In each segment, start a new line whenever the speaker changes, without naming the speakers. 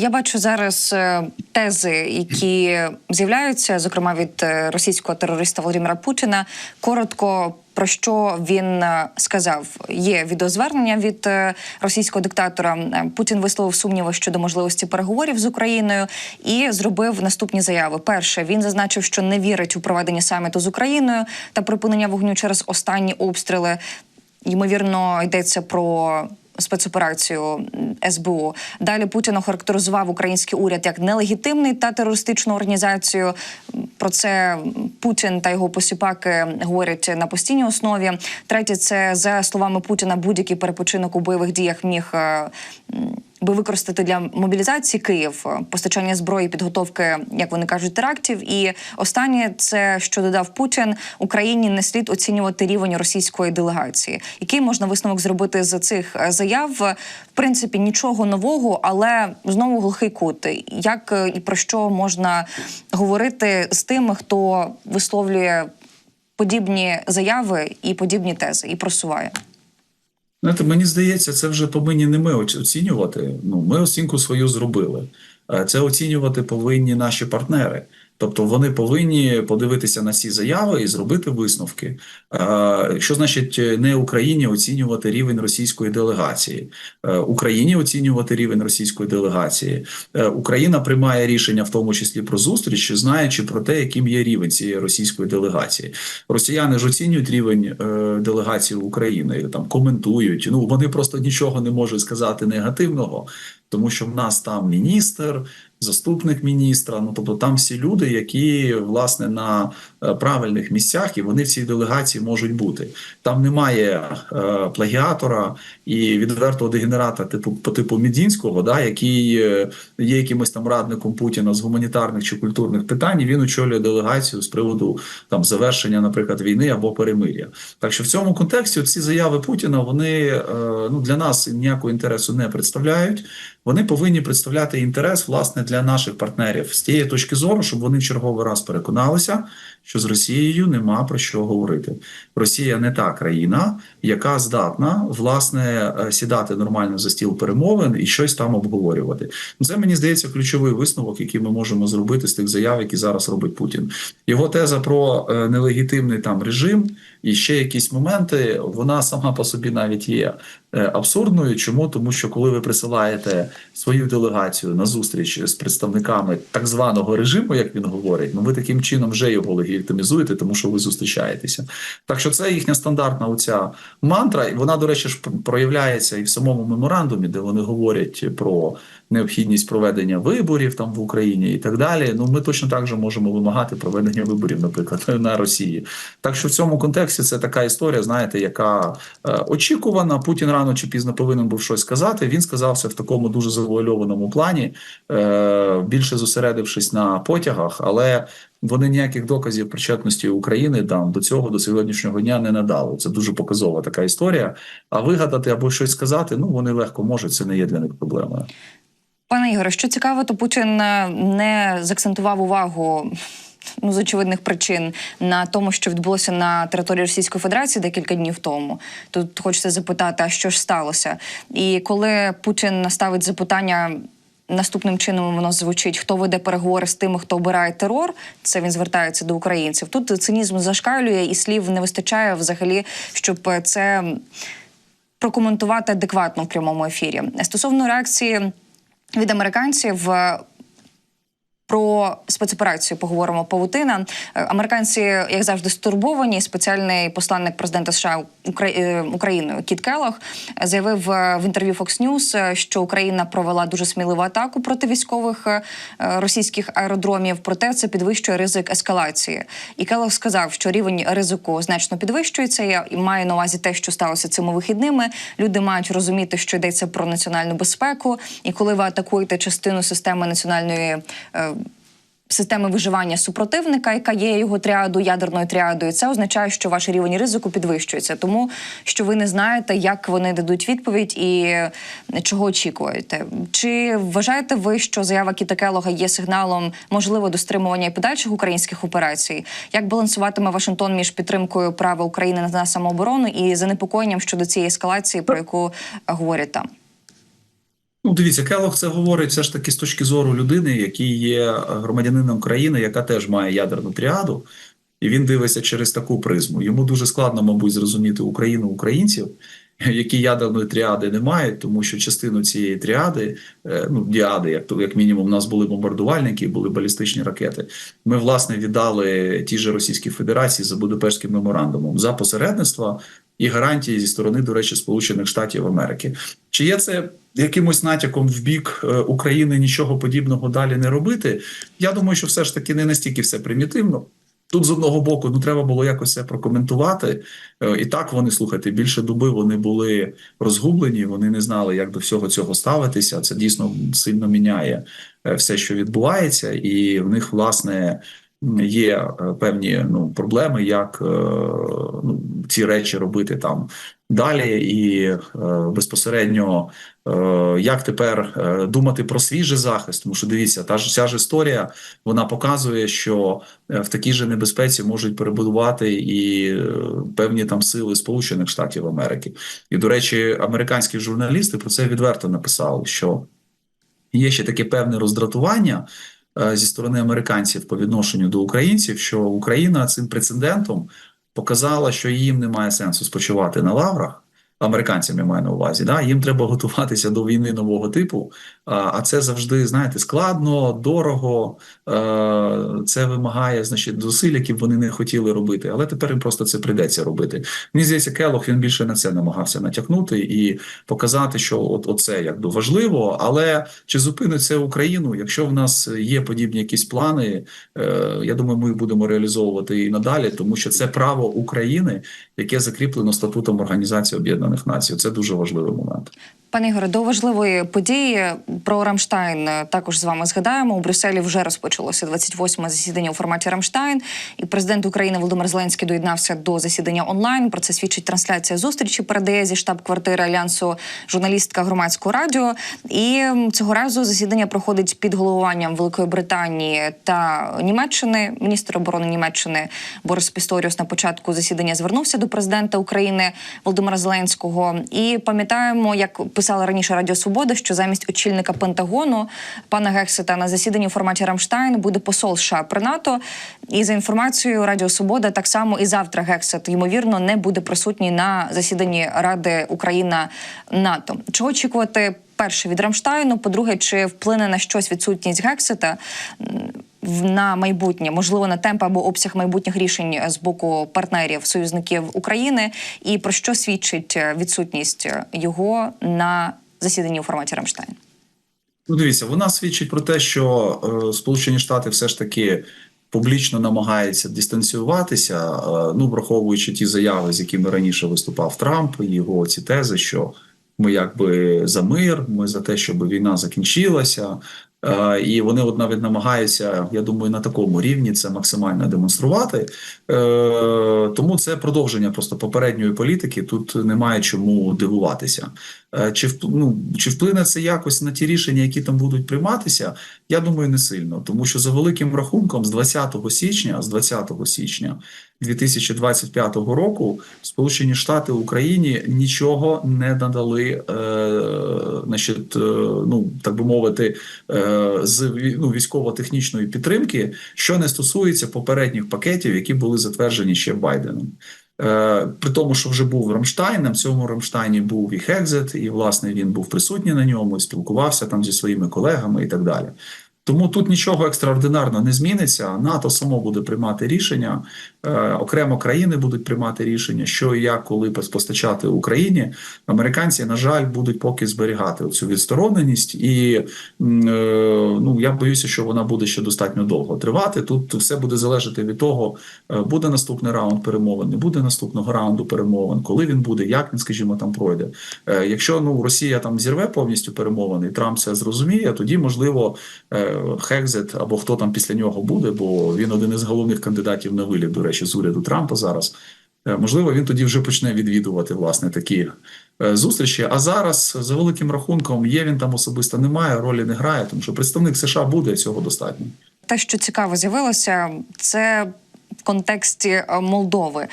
Я бачу зараз е, тези, які з'являються, зокрема від е, російського терориста Володимира Путіна. Коротко про що він е, сказав. Є відеозвернення від російського диктатора. Путін висловив сумніви щодо можливості переговорів з Україною і зробив наступні заяви. Перше, він зазначив, що не вірить у проведення саміту з Україною та припинення вогню через останні обстріли. Ймовірно, йдеться про спецоперацію СБУ. Далі Путін охарактеризував український уряд як нелегітимний та терористичну організацію. Про це Путін та його посіпаки говорять на постійній основі. Третє, це за словами Путіна, будь-який перепочинок у бойових діях міг. Би використати для мобілізації Київ е, постачання зброї, підготовки, як вони кажуть, терактів. І останнє це що додав Путін Україні не слід оцінювати рівень російської делегації. Який можна висновок зробити з цих е, заяв? В принципі, нічого нового, але знову глухий кут. Як е, і про що можна говорити з тими, хто висловлює подібні заяви і подібні тези, і просуває?
Знаєте, мені здається, це вже повинні не ми оцінювати. Ну, ми оцінку свою зробили. Е, Це оцінювати повинні наші партнери. Тобто вони повинні подивитися на ці заяви і зробити висновки. Е, Що значить е, не Україні оцінювати рівень російської делегації, Е, Україні оцінювати рівень російської делегації. Україна приймає рішення, в тому числі про зустріч, знаючи про те, яким є рівень цієї російської делегації. Росіяни ж оцінюють рівень делегації України, там коментують. Ну вони просто нічого не можуть сказати негативного, тому що в нас там міністр, заступник міністра. Ну тобто там всі люди, які власне на е, правильних місцях, і вони в цій делегації можуть бути. Там немає е, плагіатора і відвертого дегенерата, типу по типу Мідінського, да, який е, є якимось там радником Путіна з гуманітарних чи культурних питань. і Він очолює делегацію з приводу там завершення, наприклад, війни або перемир'я. Так що в цьому контексті ці заяви Путіна вони е, ну для нас ніякого інтересу не представляють. Вони повинні представляти інтерес власне для наших партнерів з тієї точки зору, щоб вони в черговий раз переконалися, що з Росією нема про що говорити. Росія не та країна, яка здатна власне е, сідати нормально за стіл перемовин і щось там обговорювати. Це мені здається ключовий висновок, який ми можемо зробити з тих заяв, які зараз робить Путін. Його теза про е, нелегітимний там режим і ще якісь моменти, вона сама по собі навіть є е, абсурдною. Чому? Тому що коли ви присилаєте свою делегацію на зустріч з представниками так званого режиму, як він говорить, ну ви таким чином вже його легітимізуєте, тому що ви зустрічаєтеся. Так що це їхня стандартна оця мантра, і вона, до речі, ж проявляється і в самому меморандумі, де вони говорять про необхідність проведення виборів там в Україні і так далі. Ну ми точно так же можемо вимагати проведення виборів, наприклад, на Росії. Так що в цьому контексті це така історія, знаєте, яка е, очікувана. Путін рано чи пізно повинен був щось сказати. Він сказав це в такому дуже завуальованому плані, е, більше зосередившись на потягах, але. Вони ніяких доказів причетності України там до цього до сьогоднішнього дня не надали. Це дуже показова така історія. А вигадати або щось сказати, ну вони легко можуть. Це не є для них проблемою.
Пане Ігоре, що цікаво, то Путін е, не закцентував увагу. Ну, з очевидних причин на тому, що відбулося на території Російської Федерації декілька днів тому. Тут хочеться запитати, а що ж сталося? І коли Путін ставить запитання наступним чином, воно звучить: хто веде переговори з тими, хто обирає терор, це він звертається до українців. Тут цинізм зашкалює, і слів не вистачає взагалі, щоб це прокоментувати адекватно в прямому ефірі. Стосовно реакції від американців. Про спецоперацію поговоримо павутина. Е, Американці, як завжди, стурбовані. Спеціальний посланник президента США е, Україною Кіт заявив е, в інтерв'ю Fox News, що Україна провела дуже сміливу атаку проти військових російських аеродромів. Проте це підвищує ризик ескалації. І Келлог сказав, що рівень ризику значно підвищується. Я маю на увазі те, що сталося цими вихідними. Люди мають розуміти, що йдеться про національну безпеку, і коли ви атакуєте частину системи національної. Системи виживання супротивника, яка є його тріадою, ядерною тріадою, це означає, що ваш рівень ризику підвищується, тому що ви не знаєте, як вони дадуть відповідь і е, чого очікуєте. Чи вважаєте ви, що заява Кіта Келога є сигналом можливо до стримування і подальших українських операцій? Як балансуватиме Вашингтон між підтримкою права України на самооборону і занепокоєнням щодо цієї ескалації, про яку говорять там?
Ну, дивіться, Келох це говорить все ж таки з точки зору людини, який є громадянином країни, яка теж має ядерну тріаду, і він дивиться через таку призму. Йому дуже складно, мабуть, зрозуміти Україну українців, які ядерної тріади не мають, тому що частину цієї тріади, е, ну діади, як то як мінімум, у нас були бомбардувальники, були балістичні ракети. Ми власне віддали тій же Російській Федерації за Будапештським меморандумом за посередництво і гарантії зі сторони, до речі, Сполучених Штатів Америки. Чи є це якимось натяком в бік е, України нічого подібного далі не робити? Я думаю, що все ж таки не настільки все примітивно. Тут з одного боку ну треба було якось це прокоментувати. Е, І так вони слухайте, більше доби вони були розгублені, вони не знали, як до всього цього ставитися. Це дійсно сильно міняє е, все, що відбувається, і в них власне є е, певні ну проблеми, як е, ну, ці речі робити там далі, і е, безпосередньо як тепер думати про свій же захист. Тому що дивіться, та ж ця ж історія вона показує, що в такій же небезпеці можуть перебудувати і певні там сили Сполучених Штатів Америки. І до речі, американські журналісти про це відверто написали, що є ще таке певне роздратування зі сторони американців по відношенню до українців, що Україна цим прецедентом показала, що їм немає сенсу спочивати на лаврах. Американцям я маю на увазі, да їм треба готуватися до війни нового типу. А це завжди знаєте складно, дорого. Е, Це вимагає значить зусиль, які б вони не хотіли робити. Але тепер їм просто це прийдеться робити. Мені здається, Келох він більше на це намагався натякнути і показати, що от оце якби важливо. Але чи зупинить це Україну? Якщо в нас є подібні якісь плани, е, я думаю, ми будемо реалізовувати і надалі, тому що це право України, яке закріплено статутом Організації Об'єднаних Націй. Це дуже важливий момент.
Пане Ігоре, до важливої події про Рамштайн е, також з вами згадаємо. У Брюсселі вже розпочалося 28-ме засідання у форматі Рамштайн, і президент України Володимир Зеленський доєднався до засідання онлайн. Про це свідчить трансляція зустрічі. Передає зі штаб-квартири альянсу журналістка громадського радіо. І цього разу засідання проходить під головуванням Великої Британії та Німеччини. Міністр оборони Німеччини Борис Пісторіус на початку засідання звернувся до президента України Володимира Зеленського. І пам'ятаємо, як писала раніше Радіо Свобода, що замість очільника Пентагону пана Гексета на засіданні у форматі Рамштайн буде посол США при НАТО. І за інформацією Радіо Свобода, так само і завтра Гексет ймовірно не буде присутній на засіданні Ради Україна НАТО. Чого очікувати? Перше від Рамштайну, по-друге, чи вплине на щось відсутність Гексета на майбутнє, можливо, на темп або обсяг майбутніх рішень з боку партнерів союзників України, і про що свідчить е, відсутність е, його на засіданні у форматі Рамштайн?
Ну, дивіться, вона свідчить про те, що е, Сполучені Штати все ж таки публічно намагаються дистанціюватися, е, ну враховуючи ті заяви, з якими раніше виступав Трамп, його ці тези, що ми якби за мир, ми за те, щоб війна закінчилася. Е, І вони от навіть намагаються, я думаю, на такому рівні це максимально демонструвати. Е, Тому це продовження просто попередньої політики. Тут немає чому дивуватися. Е, Чи ну, чи вплине це якось на ті рішення, які там будуть прийматися? Я думаю, не сильно, тому що за великим рахунком, з 20 січня, з 20 січня 2025 року, Сполучені Штати Україні нічого не надали, е, значить, е, ну так би мовити, е, з ну, військово-технічної підтримки, що не стосується попередніх пакетів, які були затверджені ще Байденом. Е, При тому, що вже був Рамштайн, на цьому Рамштайні був і Хекзет, і власне він був присутній на ньому, і спілкувався там зі своїми колегами і так далі. Тому тут нічого екстраординарного не зміниться. НАТО само буде приймати рішення, е, окремо країни будуть приймати рішення, що і як, коли постачати Україні. Американці, на жаль, будуть поки зберігати цю відстороненість, і е, ну я боюся, що вона буде ще достатньо довго тривати. Тут все буде залежати від того, е, буде наступний раунд перемовин, не буде наступного раунду перемовин, коли він буде, як він, скажімо, там пройде. Якщо ну Росія там зірве повністю перемовини, і Трамп це зрозуміє, тоді можливо. Хекзет або хто там після нього буде, бо він один із головних кандидатів на виліт, до речі, з уряду Трампа зараз. Е, Можливо, він тоді вже почне відвідувати власне такі е, зустрічі. А зараз, за великим рахунком, є він там особисто немає, ролі не грає, тому що представник США буде цього достатньо.
Те, що цікаво з'явилося, це в контексті е, Молдови.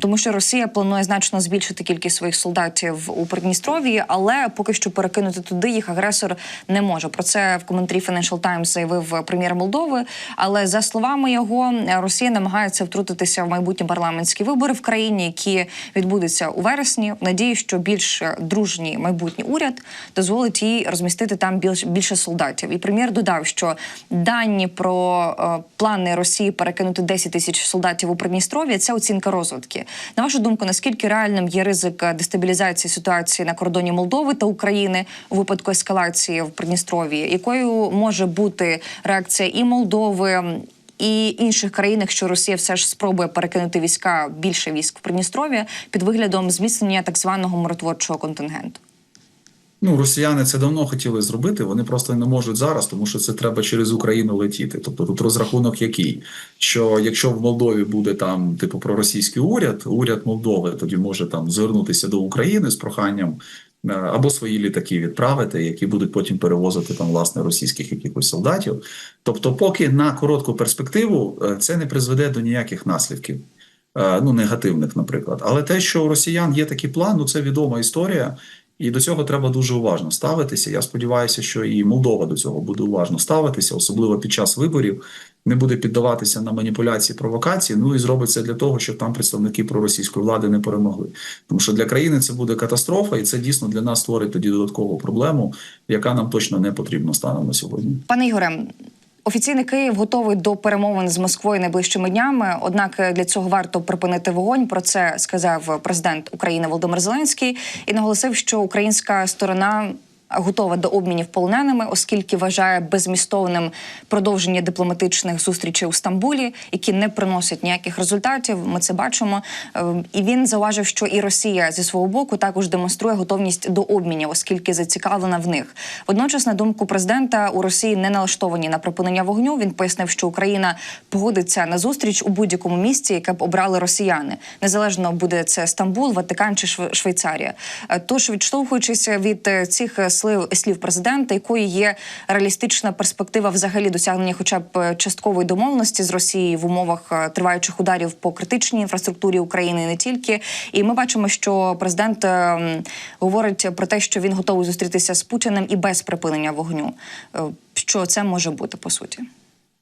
Тому що Росія планує значно збільшити кількість своїх солдатів у Придністров'ї, але поки що перекинути туди їх агресор не може. Про це в коментарі Financial Times заявив прем'єр Молдови. Але за словами його, Росія намагається втрутитися в майбутні парламентські вибори в країні, які відбудуться у вересні. В надії, що більш дружній майбутній уряд дозволить їй розмістити там більш більше солдатів. І прем'єр додав, що дані про е, плани Росії перекинути 10 тисяч солдатів у Придністров'я – це оцінка розвитки. На вашу думку, наскільки реальним є ризик е, дестабілізації ситуації на кордоні Молдови та України у випадку ескалації в Придністрові? Якою може бути реакція і Молдови? І інших країн, якщо Росія все ж спробує перекинути війська більше військ в Придністров'я під виглядом зміцнення так званого миротворчого контингенту.
Ну, росіяни це давно хотіли зробити. Вони просто не можуть зараз, тому що це треба через Україну летіти. Тобто тут розрахунок який? Що якщо в Молдові буде там типу проросійський уряд, уряд Молдови тоді може там звернутися до України з проханням е, або свої літаки відправити, які будуть потім перевозити там власне російських якихось солдатів. Тобто, поки на коротку перспективу е, це не призведе до ніяких наслідків. е, Ну, негативних, наприклад, але те, що у росіян є такий план, ну це відома історія. І до цього треба дуже уважно ставитися. Я сподіваюся, що і Молдова до цього буде уважно ставитися, особливо під час виборів, не буде піддаватися на маніпуляції, провокації. Ну і зробить це для того, щоб там представники проросійської влади не перемогли. Тому що для країни це буде катастрофа, і це дійсно для нас створить тоді додаткову проблему, яка нам точно не потрібна станом на сьогодні.
Пане Ігоре, офіційний Київ готовий до перемовин з Москвою найближчими днями. Однак для цього варто припинити вогонь. Про це сказав президент України Володимир Зеленський і наголосив, що українська сторона. Готова до обмінів полоненими, оскільки вважає безмістовним продовження дипломатичних зустрічей у Стамбулі, які не приносять ніяких результатів. Ми це бачимо. Е, І він зауважив, що і Росія зі свого боку також демонструє готовність до обмінів, оскільки зацікавлена в них. Водночас, на думку президента, у Росії не налаштовані на припинення вогню. Він пояснив, що Україна погодиться на зустріч у будь-якому місці, яке б обрали росіяни. Незалежно буде це Стамбул, Ватикан чи Швейцарія. Е, Тож, відштовхуючись від е, цих е, слів, слів президента, якою є реалістична перспектива взагалі досягнення, хоча б е, часткової домовленості з Росією в умовах е, триваючих ударів по критичній інфраструктурі України і не тільки. І ми бачимо, що президент е, говорить про те, що він готовий зустрітися з Путіним і без припинення вогню. Е, Що це може бути по суті?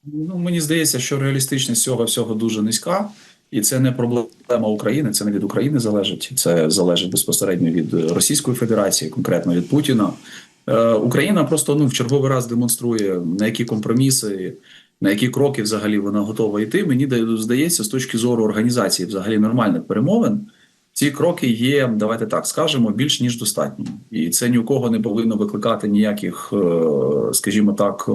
Ну, мені здається, що реалістичність цього всього дуже низька, і це не проблема України, це не від України залежить. Це залежить безпосередньо від Російської Федерації, конкретно від Путіна. Е, Україна просто ну в черговий раз демонструє на які компроміси, на які кроки взагалі вона готова йти. Мені да- здається, з точки зору організації взагалі нормальних перемовин. Ці кроки є, давайте так скажемо, більш ніж достатні, і це ні у кого не повинно викликати ніяких, е, скажімо так, е,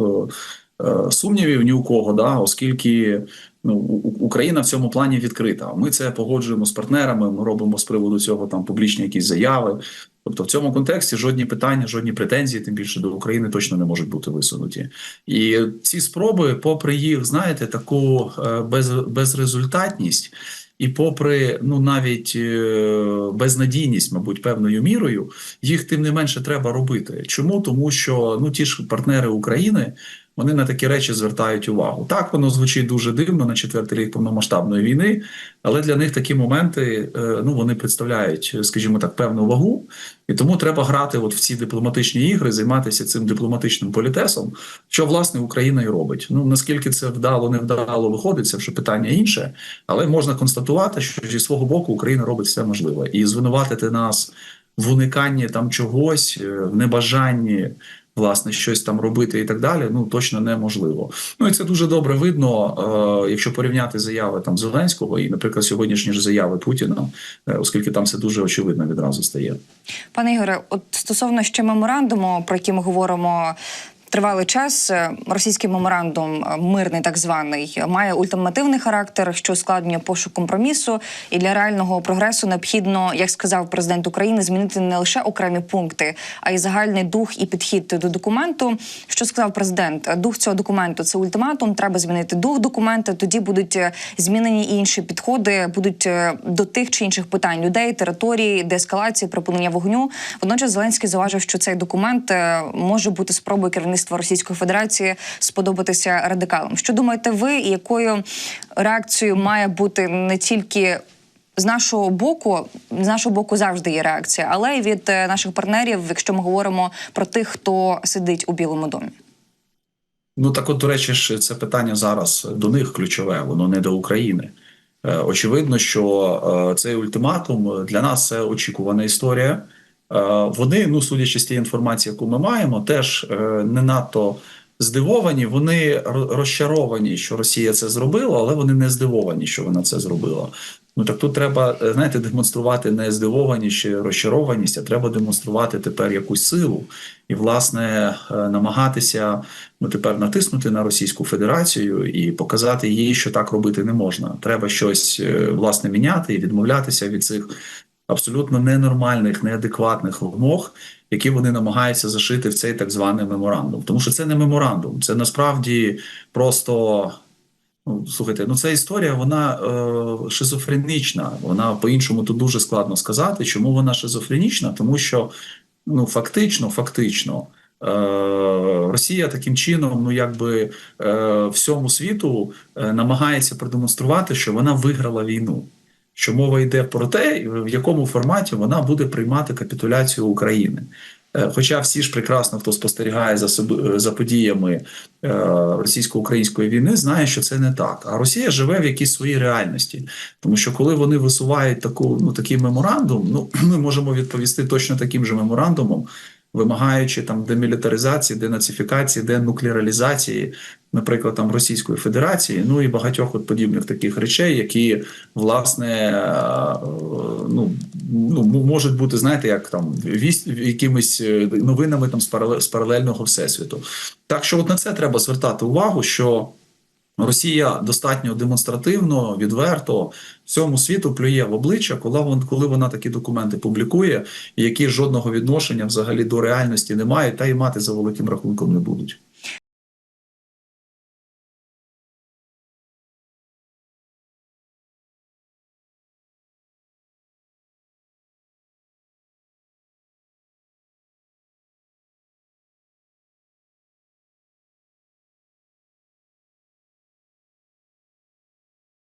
е, сумнівів ні у кого, да, оскільки ну Україна в цьому плані відкрита. Ми це погоджуємо з партнерами. Ми робимо з приводу цього там публічні якісь заяви. Тобто, в цьому контексті жодні питання, жодні претензії, тим більше до України, точно не можуть бути висунуті. І ці спроби, попри їх, знаєте, таку е, без, безрезультатність. І попри ну навіть е, безнадійність, мабуть, певною мірою, їх тим не менше треба робити. Чому? Тому що ну ті ж партнери України вони на такі речі звертають увагу. Так воно звучить дуже дивно на четвертий рік повномасштабної війни, але для них такі моменти е, ну вони представляють, скажімо так, певну вагу, і тому треба грати от в ці дипломатичні ігри, займатися цим дипломатичним політесом, що власне Україна і робить. Ну наскільки це вдало, невдало виходить, це вже питання інше, але можна констатувати, що зі свого боку Україна робить все можливе і звинуватити нас в униканні там чогось, е, в небажанні власне щось там робити і так далі. Ну точно неможливо. Ну і це дуже добре видно, е, якщо порівняти заяви там Зеленського і, наприклад, сьогоднішні ж заяви Путіна, е, оскільки там це дуже очевидно відразу стає.
Пане Ігоре, от стосовно ще меморандуму, про який ми говоримо. Тривалий час е, російський меморандум, е, мирний так званий, має ультимативний характер, що ускладнює пошук компромісу. І для реального прогресу необхідно, як сказав президент України, змінити не лише окремі пункти, а й загальний дух і підхід до документу. Що сказав президент? Дух цього документу це ультиматум. Треба змінити дух документа. Тоді будуть е, змінені і інші підходи, будуть до тих чи інших питань людей, території, деескалації, припинення вогню. Водночас Зеленський зауважив, що цей документ може бути спробою керівництва Російської Федерації сподобатися радикалам. Що думаєте ви, і якою реакцією має бути не тільки з нашого боку, з нашого боку завжди є реакція, але й від е, наших партнерів, якщо ми говоримо про тих, хто сидить у Білому домі.
Ну так, от, до речі, ж це питання зараз до них ключове, воно не до України. Е, Очевидно, що е, цей ультиматум для нас це очікувана історія. Е, Вони, ну судячи з тієї інформації, яку ми маємо, теж е, не надто здивовані. Вони ро- розчаровані, що Росія це зробила, але вони не здивовані, що вона це зробила. Ну так тут треба е, знаєте, демонструвати не здивованість чи розчарованість, а треба демонструвати тепер якусь силу і, власне, намагатися ну тепер натиснути на Російську Федерацію і показати їй, що так робити не можна. Треба щось власне міняти і відмовлятися від цих абсолютно ненормальних, неадекватних вимог, які вони намагаються зашити в цей так званий меморандум. Тому що це не меморандум, це насправді просто. Ну, слухайте, ну ця історія вона е, шизофренічна. Вона по-іншому тут дуже складно сказати. Чому вона шизофренічна? Тому що ну фактично, фактично, е, Росія таким чином, ну якби е, всьому світу е, намагається продемонструвати, що вона виграла війну. Що мова йде про те, в якому форматі вона буде приймати капітуляцію України. Е, Хоча всі ж прекрасно, хто спостерігає за собі за подіями е, російсько-української війни, знає, що це не так. А Росія живе в якійсь своїй реальності, тому що коли вони висувають таку ну такий меморандум, ну ми можемо відповісти точно таким же меморандумом, вимагаючи там демілітаризації, денацифікації, денуклеаризації, наприклад, там Російської Федерації, ну і багатьох от подібних таких речей, які власне е, ну, ну можуть бути, знаєте, як там вість якимись е, новинами там з паралельного всесвіту. Так що от на це треба звертати увагу, що. Росія достатньо демонстративно, відверто всьому світу плює в обличчя, коли вон, коли вона такі документи публікує, які жодного відношення взагалі до реальності не мають, та й мати за великим рахунком не будуть.